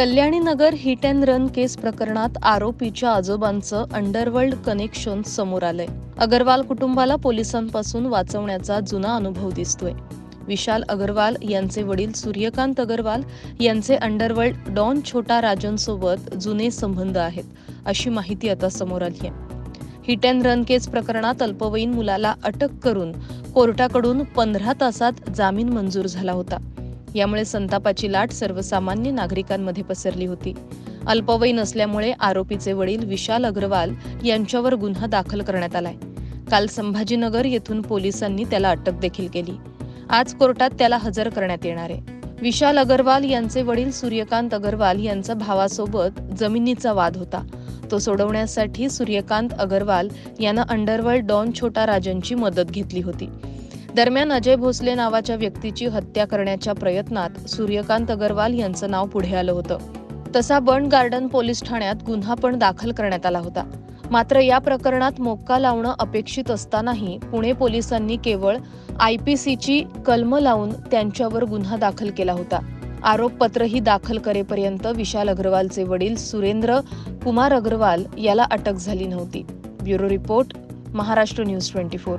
Kalyani Nagar hit and run case प्रकरणात आरोपीच्या आजोबांचं underworld connection समोर आलंय. अगरवाल कुटुंबाला पोलिसांपासून वाचवण्याचा जुना अनुभव दिसतोय. विशाल अगरवाल यांचे वडील सूर्यकांत अगरवाल यांचे अंडरवर्ल्ड डॉन छोटा राजनसोबत जुने संबंध आहेत अशी माहिती आता समोर आली आहे. हिट अँड रन केस प्रकरणात अल्पवयीन मुलाला अटक करून कोर्टाकडून पंधरा तासात जामीन मंजूर झाला होता. यामुळे संतापाची लाट सर्वसामान्य नागरिकांमध्ये पसरली होती. अल्पवयीन असल्यामुळे आरोपीचे वडील विशाल अग्रवाल यांच्यावर गुन्हा दाखल करण्यात आलाय. काल संभाजीनगर येथून पोलिसांनी त्याला अटक देखील केली. आज कोर्टात त्याला हजर करण्यात येणार आहे. विशाल अगरवाल यांचे वडील सूर्यकांत अगरवाल यांचा भावासोबत जमिनीचा वाद होता. तो सोडवण्यासाठी सूर्यकांत अगरवाल यानं अंडरवर्ल्ड डॉन छोटा राजनची मदत घेतली होती. दरम्यान अजय भोसले नावाच्या व्यक्तीची हत्या करण्याच्या प्रयत्नात सूर्यकांत अगरवाल यांचं नाव पुढे आलं होतं. तसा बर्न गार्डन पोलीस ठाण्यात गुन्हा पण दाखल करण्यात आला होता. मात्र या प्रकरणात मोक्का लावणं अपेक्षित असतानाही पुणे पोलिसांनी केवळ आय पी सीची कलम लावून त्यांच्यावर गुन्हा दाखल केला होता. आरोपपत्रही दाखल करेपर्यंत विशाल अग्रवालचे वडील सुरेंद्र कुमार अग्रवाल याला अटक झाली नव्हती. Bureau report Maharashtra news twenty four.